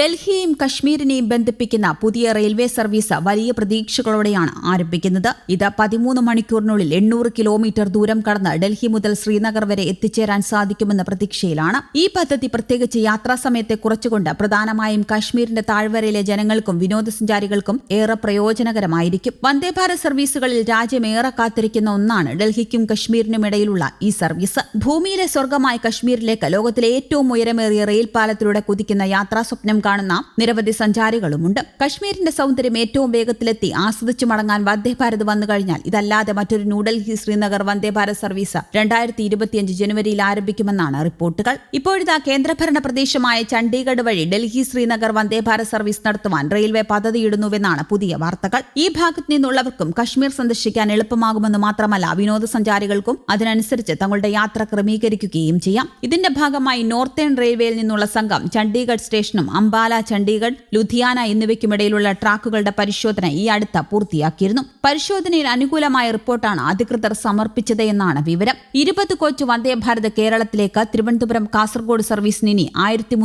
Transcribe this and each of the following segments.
ഡൽഹിയെയും കശ്മീരിനെയും ബന്ധിപ്പിക്കുന്ന പുതിയ railway service വലിയ പ്രതീക്ഷകളോടെയാണ് ആരംഭിക്കുന്നത്. ഇത് പതിമൂന്ന് മണിക്കൂറിനുള്ളിൽ എണ്ണൂറ് കിലോമീറ്റർ ദൂരം കടന്ന് ഡൽഹി മുതൽ ശ്രീനഗർ വരെ എത്തിച്ചേരാൻ സാധിക്കുമെന്ന പ്രതീക്ഷയിലാണ്. ഈ പദ്ധതി പ്രത്യേകിച്ച് യാത്രാ സമയത്തെ കുറച്ചുകൊണ്ട് പ്രധാനമായും കശ്മീരിന്റെ താഴ്വരയിലെ ജനങ്ങൾക്കും വിനോദസഞ്ചാരികൾക്കും ഏറെ പ്രയോജനകരമായിരിക്കും. വന്ദേഭാരത് സർവീസുകളിൽ രാജ്യം ഏറെ കാത്തിരിക്കുന്ന ഒന്നാണ് ഡൽഹിക്കും കശ്മീരിനും ഇടയിലുള്ള ഈ സർവീസ്. ഭൂമിയിലെ സ്വർഗമായ കശ്മീരിലേക്ക് ലോകത്തിലെ ഏറ്റവും ഉയരമേറിയ റെയിൽ പാലത്തിലൂടെ കുതിക്കുന്ന യാത്രാ സ്വപ്നം കാണുന്ന നിരവധി സഞ്ചാരികളുമുണ്ട്. കശ്മീരിന്റെ സൗന്ദര്യം ഏറ്റവും വേഗത്തിലെത്തി. ആസ്വദിച്ചു മടങ്ങാൻ വന്ദേ ഭാരത് വന്നു കഴിഞ്ഞാൽ ഇതല്ലാതെ മറ്റൊരു ന്യൂഡൽഹി ശ്രീനഗർ വന്ദേ ഭാരത് സർവീസ് രണ്ടായിരത്തി ഇരുപത്തിയഞ്ച് ജനുവരിയിൽ ആരംഭിക്കുമെന്നാണ് റിപ്പോർട്ടുകൾ. ഇപ്പോഴിതാ കേന്ദ്രഭരണ പ്രദേശമായ ചണ്ഡീഗഡ് വഴി ഡൽഹി ശ്രീനഗർ വന്ദേ ഭാരത് സർവീസ് നടത്തുവാൻ റെയിൽവേ പദ്ധതിയിടുന്നുവെന്നാണ് പുതിയ വാർത്തകൾ. ഈ ഭാഗത്ത് നിന്നുള്ളവർക്കും കശ്മീർ സന്ദർശിക്കാൻ എളുപ്പമാകുമെന്ന് മാത്രമല്ല വിനോദസഞ്ചാരികൾക്കും അതിനനുസരിച്ച് തങ്ങളുടെ യാത്ര ക്രമീകരിക്കുകയും ചെയ്യാം. ഇതിന്റെ ഭാഗമായി നോർത്തേൺ റെയിൽവേയിൽ നിന്നുള്ള സംഘം ചണ്ഡീഗഡ് സ്റ്റേഷനും അംബാല ചണ്ഡീഗഡ് ലുധിയാന എന്നിവയ്ക്കുമിടയിലുള്ള ട്രാക്കുകളുടെ പരിശോധന ഈ അടുത്ത പൂർത്തിയാക്കിയിരുന്നു. പരിശോധനയിൽ അനുകൂലമായ റിപ്പോർട്ടാണ് അധികൃതർ സമർപ്പിച്ചത് എന്നാണ് വിവരം. ഇരുപത് കോച്ച് വന്ദേ ഭാരത് കേരളത്തിലേക്ക് തിരുവനന്തപുരം കാസർഗോഡ് സർവീസിന് ഇനി ആയിരത്തി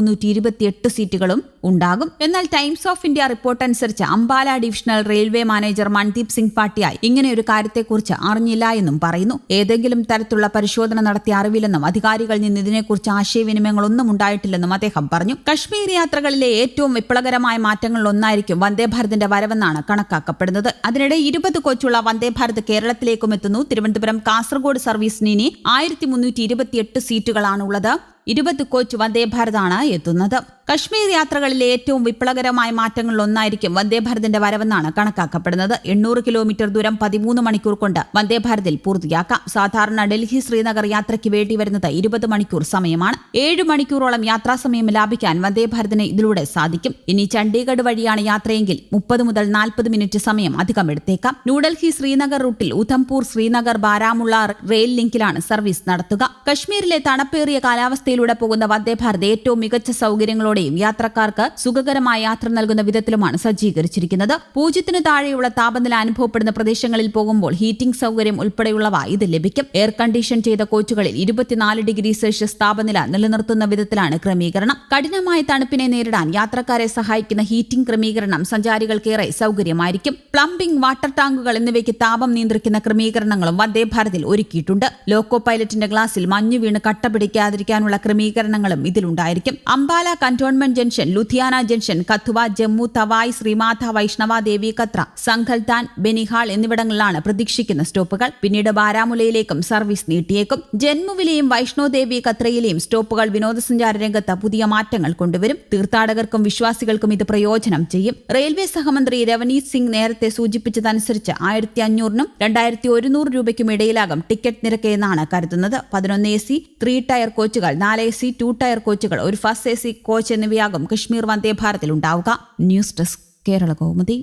സീറ്റുകളും ഉണ്ടാകും. എന്നാൽ ടൈംസ് ഓഫ് ഇന്ത്യ റിപ്പോർട്ട് അനുസരിച്ച് Ambala divisional railway manager Mandeep Singh പാട്ടിയായി ഇങ്ങനെയൊരു കാര്യത്തെക്കുറിച്ച് അറിഞ്ഞില്ല എന്നും പറയുന്നു. ഏതെങ്കിലും തരത്തിലുള്ള പരിശോധന നടത്തിയ അറിവില്ലെന്നും അധികാരികളിൽ നിന്ന് ഇതിനെക്കുറിച്ച് ആശയവിനിമയങ്ങളൊന്നും ഉണ്ടായിട്ടില്ലെന്നും അദ്ദേഹം പറഞ്ഞു. കശ്മീർ യാത്രകളിലെ ഏറ്റവും വിപ്ലവകരമായ മാറ്റങ്ങളിൽ ഒന്നായിരിക്കും വന്ദേ ഭാരതിന്റെ വരവെന്നാണ് കണക്കാക്കപ്പെടുന്നത്. അതിനിടെ ഇരുപത് കോച്ചുള്ള വന്ദേ ഭാരത് കേരളത്തിലേക്കും എത്തുന്നു. തിരുവനന്തപുരം കാസർഗോഡ് സർവീസിന് ഇനി ആയിരത്തി മുന്നൂറ്റി ഇരുപത്തിയെട്ട് സീറ്റുകളാണുള്ളത്. ഇരുപത് കോച്ച് വന്ദേ ഭാരതാണ് എത്തുന്നത്. കശ്മീർ യാത്രകളിലെ ഏറ്റവും വിപ്ലവകരമായ മാറ്റങ്ങളിൽ ഒന്നായിരിക്കും വന്ദേ ഭാരതിന്റെ വരവെന്നാണ് കണക്കാക്കപ്പെടുന്നത്. എണ്ണൂറ് കിലോമീറ്റർ ദൂരം പതിമൂന്ന് മണിക്കൂർ കൊണ്ട് വന്ദേ ഭാരതിൽ പൂർത്തിയാക്കാം. സാധാരണ ഡൽഹി ശ്രീനഗർ യാത്രയ്ക്ക് വേണ്ടി വരുന്നത് ഇരുപത് മണിക്കൂർ സമയമാണ്. ഏഴ് മണിക്കൂറോളം യാത്രാസമയം ലാഭിക്കാൻ വന്ദേ ഭാരതിന് ഇതിലൂടെ സാധിക്കും. ഇനി ചണ്ഡീഗഡ് വഴിയാണ് യാത്രയെങ്കിൽ മുപ്പത് മുതൽ നാൽപ്പത് മിനിറ്റ് സമയം അധികം എടുത്തേക്കാം. ന്യൂഡൽഹി ശ്രീനഗർ റൂട്ടിൽ ഉധംപൂർ ശ്രീനഗർ ബാരാമുള്ള റെയിൽ ലിങ്കിലാണ് സർവീസ് നടത്തുക. കശ്മീരിലെ തണുപ്പേറിയ കാലാവസ്ഥയിലൂടെ പോകുന്ന വന്ദേ ഭാരത് ഏറ്റവും മികച്ച സൗകര്യങ്ങളോടെ സൗകര്യത്തോടെയും യാത്രക്കാർക്ക് സുഖകരമായ യാത്ര നൽകുന്ന വിധത്തിലുമാണ് സജ്ജീകരിച്ചിരിക്കുന്നത്. പൂജ്യത്തിന് താഴെയുള്ള താപനില അനുഭവപ്പെടുന്ന പ്രദേശങ്ങളിൽ പോകുമ്പോൾ ഹീറ്റിംഗ് സൗകര്യം ഉൾപ്പെടെയുള്ളവ ഇത് ലഭിക്കും. എയർ കണ്ടീഷൻ ചെയ്ത കോച്ചുകളിൽ ഇരുപത്തിനാല് ഡിഗ്രി സെൽഷ്യസ് താപനില നിലനിർത്തുന്ന വിധത്തിലാണ് ക്രമീകരണം. കഠിനമായ തണുപ്പിനെ നേരിടാൻ യാത്രക്കാരെ സഹായിക്കുന്ന ഹീറ്റിംഗ് ക്രമീകരണം സഞ്ചാരികൾക്കേറെ സൗകര്യമായിരിക്കും. പ്ലംബിംഗ് വാട്ടർ ടാങ്കുകൾ എന്നിവയ്ക്ക് താപം നിയന്ത്രിക്കുന്ന ക്രമീകരണങ്ങളും വന്ദേ ഭാരതിൽ ഒരുക്കിയിട്ടുണ്ട്. ലോക്കോ പൈലറ്റിന്റെ ഗ്ലാസിൽ മഞ്ഞു വീണ് കട്ട പിടിക്കാതിരിക്കാനുള്ള ക്രമീകരണങ്ങളും ഇതിലുണ്ടായിരിക്കും. Ambala control cantonment junction Ludhiana junction Kathua Jammu Tawi Shri Mata Vaishno Devi Katra Sangaldan Banihal എന്നിവിടങ്ങളിലാണ് പ്രതീക്ഷിക്കുന്ന സ്റ്റോപ്പുകൾ. പിന്നീട് ബാരാമുലയിലേക്കും സർവീസ് നീട്ടിയേക്കും. ജന്മുവിലെയും വൈഷ്ണോദേവി കത്രയിലെയും സ്റ്റോപ്പുകൾ വിനോദസഞ്ചാര രംഗത്ത് പുതിയ മാറ്റങ്ങൾ കൊണ്ടുവരും. തീർത്ഥാടകർക്കും വിശ്വാസികൾക്കും ഇത് പ്രയോജനം ചെയ്യും. റെയിൽവേ സഹമന്ത്രി രവനീത് സിംഗ് നേരത്തെ സൂചിപ്പിച്ചതനുസരിച്ച് ആയിരത്തി അഞ്ഞൂറിനും രണ്ടായിരത്തി ഒരുന്നൂറ് രൂപയ്ക്കും ഇടയിലാകും ടിക്കറ്റ് നിരക്ക് എന്നാണ് കരുതുന്നത്. പതിനൊന്ന് എ സി ത്രീ ടയർ കോച്ചുകൾ നാല് എ സി ടു ടയർ കോച്ചുകൾ ഒരു ഫസ്റ്റ് എ സി കോച്ച് എന്നിവയാകും കശ്മീർ വന്ദേ ഭാരതിൽ ഉണ്ടാവുക. News desk Kerala Kaumudi.